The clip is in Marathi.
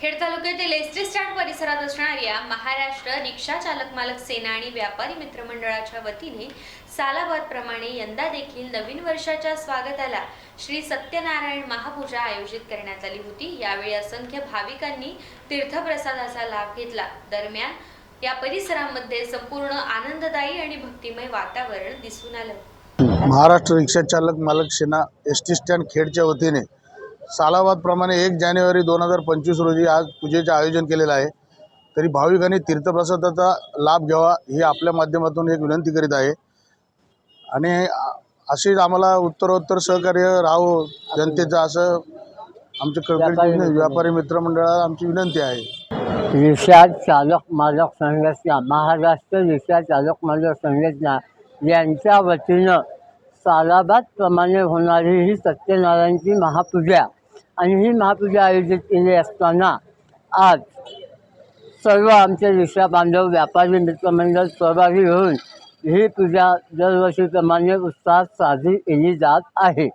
खेड तालुक्यातील एस टी स्टँड परिसरात असणाऱ्या महाराष्ट्र रिक्षा चालक मालक सेना आणि व्यापारी मित्रमंडळाच्या वतीने सालाबादप्रमाणे यंदा देखील नवीन वर्षाच्या स्वागताला श्री सत्यनारायण महापूजा आयोजित करण्यात आली होती. यावेळी असंख्य भाविकांनी तीर्थप्रसादाचा लाभ घेतला. दरम्यान या परिसरामध्ये संपूर्ण आनंददायी आणि भक्तिमय वातावरण दिसून आलं. महाराष्ट्र रिक्षा चालक मालक सेना एस टी स्टँड खेडच्या वतीने सालाबादप्रमाणे एक जानेवारी दोन हजार पंचवीस रोजी आज पूजेचे आयोजन केलेलं आहे. तरी भाविकांनी तीर्थप्रसादाचा लाभ घ्यावा ही आपल्या माध्यमातून एक विनंती करीत आहे. आणि अशीच आम्हाला उत्तरोत्तर सहकार्य राहो जनतेचं असं आमच्या व्यापारी मित्रमंडळाला आमची विनंती आहे. रिक्षा चालक मालक संघटना महाराष्ट्र रिक्षा चालक मालक संघटना यांच्या वतीनं सालाबादप्रमाणे होणारी ही सत्यनारायणची महापूजा आणि ही महापूजा आयोजित केली असताना आज सर्व आमचे रिक्षा बांधव व्यापारी मित्रमंडळ सहभागी होऊन ही पूजा दरवर्षीप्रमाणे उत्साहात साजरी केली जात आहे.